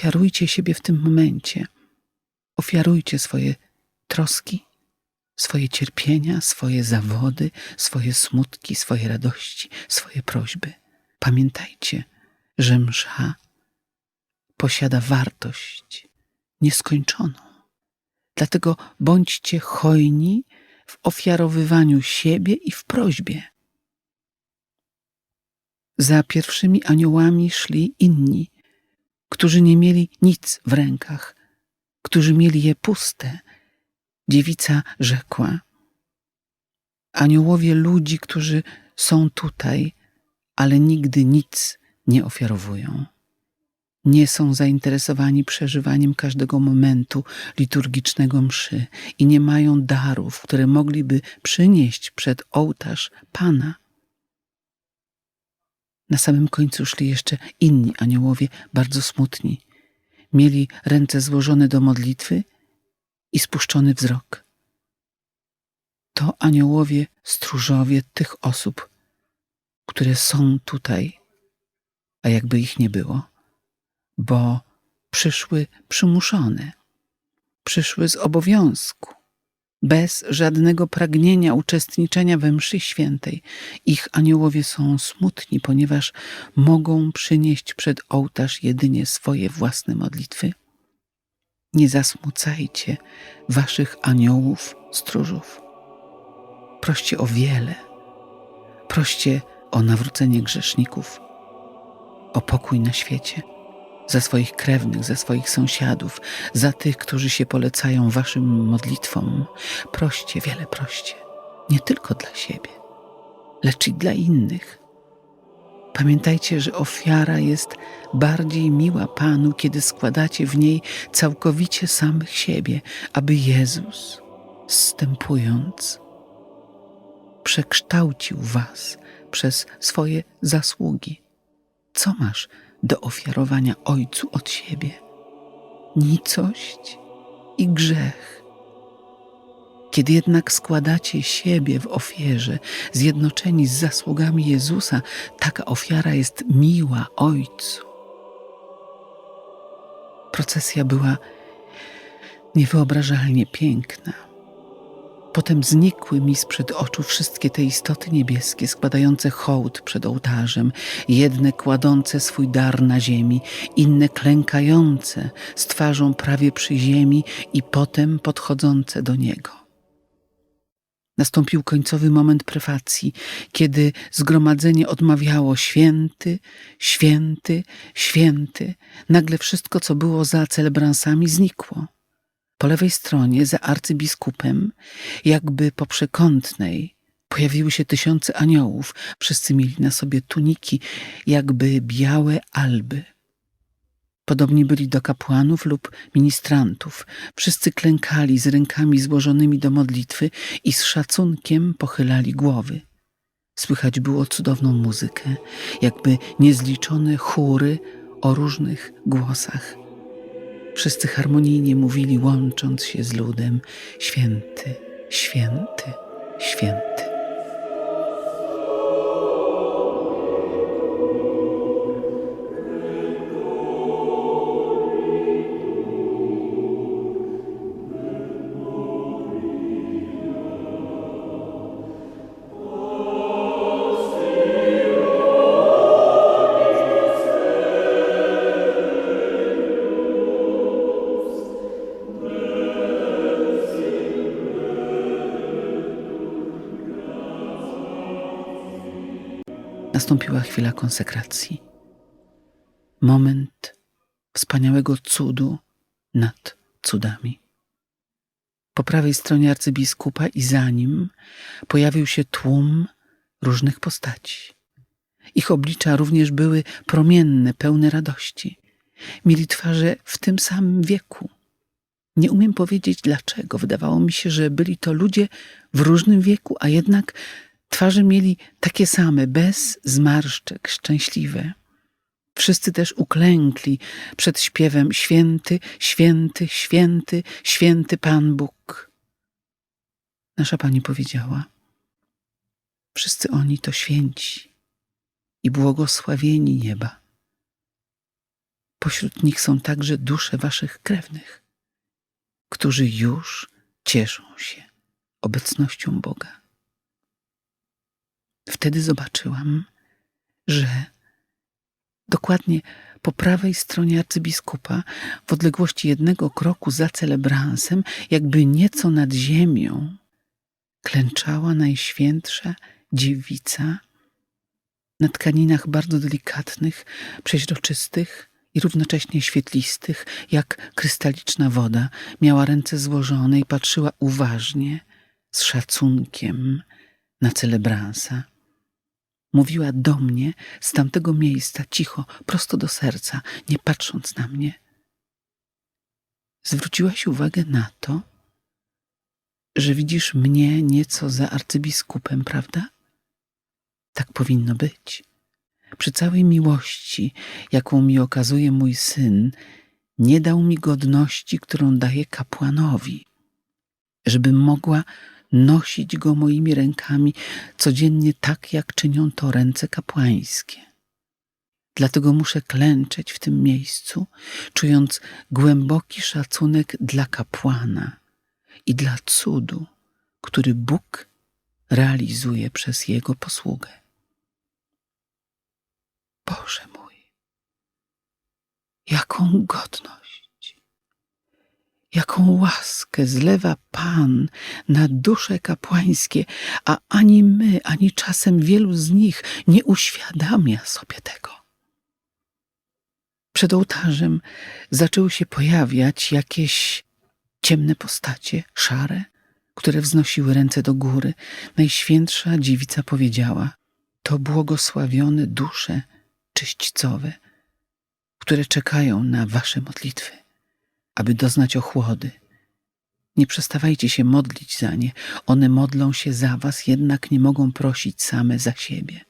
ofiarujcie siebie w tym momencie. Ofiarujcie swoje troski, swoje cierpienia, swoje zawody, swoje smutki, swoje radości, swoje prośby. Pamiętajcie, że msza posiada wartość nieskończoną. Dlatego bądźcie hojni w ofiarowywaniu siebie i w prośbie. Za pierwszymi aniołami szli inni, którzy nie mieli nic w rękach, którzy mieli je puste. Dziewica rzekła: Aniołowie ludzi, którzy są tutaj, ale nigdy nic nie ofiarowują. Nie są zainteresowani przeżywaniem każdego momentu liturgicznego mszy i nie mają darów, które mogliby przynieść przed ołtarz Pana. Na samym końcu szli jeszcze inni aniołowie, bardzo smutni. Mieli ręce złożone do modlitwy i spuszczony wzrok. To aniołowie stróżowie tych osób, które są tutaj, a jakby ich nie było, bo przyszły przymuszone, przyszły z obowiązku bez żadnego pragnienia uczestniczenia we mszy świętej. Ich aniołowie są smutni, ponieważ mogą przynieść przed ołtarz jedynie swoje własne modlitwy. Nie zasmucajcie waszych aniołów, stróżów. Proście o wiele. Proście o nawrócenie grzeszników, o pokój na świecie za swoich krewnych, za swoich sąsiadów, za tych, którzy się polecają waszym modlitwom. Proście, wiele proście, nie tylko dla siebie, lecz i dla innych. Pamiętajcie, że ofiara jest bardziej miła Panu, kiedy składacie w niej całkowicie samych siebie, aby Jezus, zstępując, przekształcił was przez swoje zasługi. Co masz do ofiarowania Ojcu od siebie. Nicość i grzech. Kiedy jednak składacie siebie w ofierze, zjednoczeni z zasługami Jezusa, taka ofiara jest miła Ojcu. Procesja była niewyobrażalnie piękna. Potem znikły mi sprzed oczu wszystkie te istoty niebieskie, składające hołd przed ołtarzem, jedne kładące swój dar na ziemi, inne klękające z twarzą prawie przy ziemi i potem podchodzące do niego. Nastąpił końcowy moment prefacji, kiedy zgromadzenie odmawiało święty, święty, święty. Nagle wszystko, co było za celebransami, znikło. Po lewej stronie, za arcybiskupem, jakby po przekątnej, pojawiły się tysiące aniołów. Wszyscy mieli na sobie tuniki, jakby białe alby. Podobni byli do kapłanów lub ministrantów. Wszyscy klękali z rękami złożonymi do modlitwy i z szacunkiem pochylali głowy. Słychać było cudowną muzykę, jakby niezliczone chóry o różnych głosach. Wszyscy harmonijnie mówili, łącząc się z ludem: Święty, święty, święty. Nastąpiła chwila konsekracji. Moment wspaniałego cudu nad cudami. Po prawej stronie arcybiskupa i za nim pojawił się tłum różnych postaci. Ich oblicza również były promienne, pełne radości. Mieli twarze w tym samym wieku. Nie umiem powiedzieć dlaczego. Wydawało mi się, że byli to ludzie w różnym wieku, a jednak Twarze mieli takie same, bez zmarszczek, szczęśliwe. Wszyscy też uklękli przed śpiewem Święty, święty, święty, święty Pan Bóg. Nasza Pani powiedziała: Wszyscy oni to święci i błogosławieni nieba. Pośród nich są także dusze waszych krewnych, którzy już cieszą się obecnością Boga. Wtedy zobaczyłam, że dokładnie po prawej stronie arcybiskupa, w odległości jednego kroku za celebransem, jakby nieco nad ziemią, klęczała najświętsza dziewica na tkaninach bardzo delikatnych, przeźroczystych i równocześnie świetlistych, jak krystaliczna woda. Miała ręce złożone i patrzyła uważnie, z szacunkiem na celebransa. Mówiła do mnie z tamtego miejsca, cicho, prosto do serca, nie patrząc na mnie. Zwróciłaś uwagę na to, że widzisz mnie nieco za arcybiskupem, prawda? Tak powinno być. Przy całej miłości, jaką mi okazuje mój syn, nie dał mi godności, którą daje kapłanowi, żebym mogła nosić go moimi rękami codziennie tak, jak czynią to ręce kapłańskie. Dlatego muszę klęczeć w tym miejscu, czując głęboki szacunek dla kapłana i dla cudu, który Bóg realizuje przez jego posługę. Boże mój, jaką godność, jaką łaskę zlewa Pan na dusze kapłańskie, a ani my, ani czasem wielu z nich nie uświadamia sobie tego. Przed ołtarzem zaczęły się pojawiać jakieś ciemne postacie, szare, które wznosiły ręce do góry. Najświętsza dziewica powiedziała: To błogosławione dusze czyśćcowe, które czekają na wasze modlitwy, aby doznać ochłody. Nie przestawajcie się modlić za nie. One modlą się za was, jednak nie mogą prosić same za siebie.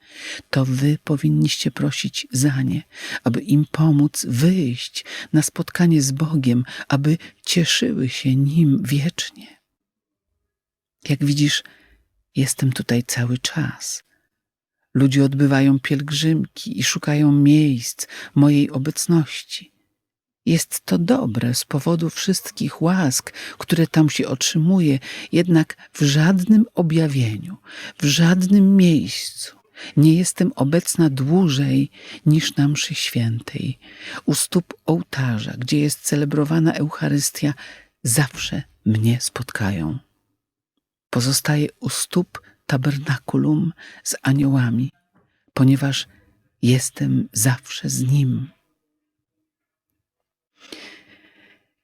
To wy powinniście prosić za nie, aby im pomóc wyjść na spotkanie z Bogiem, aby cieszyły się nim wiecznie. Jak widzisz, jestem tutaj cały czas. Ludzie odbywają pielgrzymki i szukają miejsc mojej obecności. Jest to dobre z powodu wszystkich łask, które tam się otrzymuje, jednak w żadnym objawieniu, w żadnym miejscu nie jestem obecna dłużej niż na mszy świętej. U stóp ołtarza, gdzie jest celebrowana Eucharystia, zawsze mnie spotkają. Pozostaję u stóp tabernakulum z aniołami, ponieważ jestem zawsze z nim.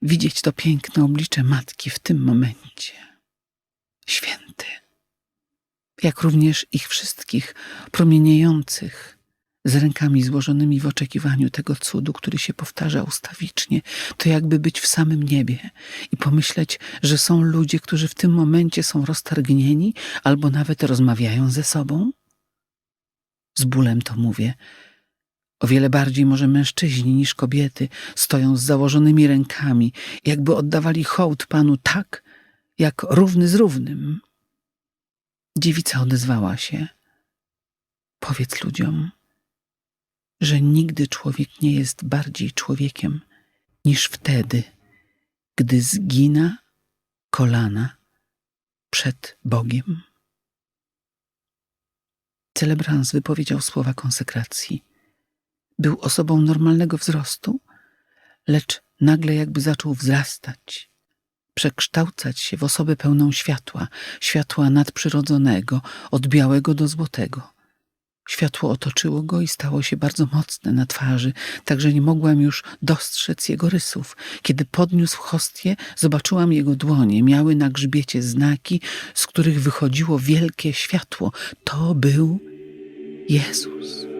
Widzieć to piękne oblicze matki w tym momencie. Święty, jak również ich wszystkich promieniejących z rękami złożonymi w oczekiwaniu tego cudu, który się powtarza ustawicznie, to jakby być w samym niebie i pomyśleć, że są ludzie, którzy w tym momencie są roztargnieni albo nawet rozmawiają ze sobą? Z bólem to mówię. O wiele bardziej może mężczyźni niż kobiety stoją z założonymi rękami, jakby oddawali hołd Panu tak, jak równy z równym. Dziewica odezwała się. Powiedz ludziom, że nigdy człowiek nie jest bardziej człowiekiem niż wtedy, gdy zgina kolana przed Bogiem. Celebrans wypowiedział słowa konsekracji. Był osobą normalnego wzrostu, lecz nagle jakby zaczął wzrastać, przekształcać się w osobę pełną światła, światła nadprzyrodzonego, od białego do złotego. Światło otoczyło go i stało się bardzo mocne na twarzy, tak że nie mogłam już dostrzec jego rysów. Kiedy podniósł hostię, zobaczyłam jego dłonie. Miały na grzbiecie znaki, z których wychodziło wielkie światło. To był Jezus.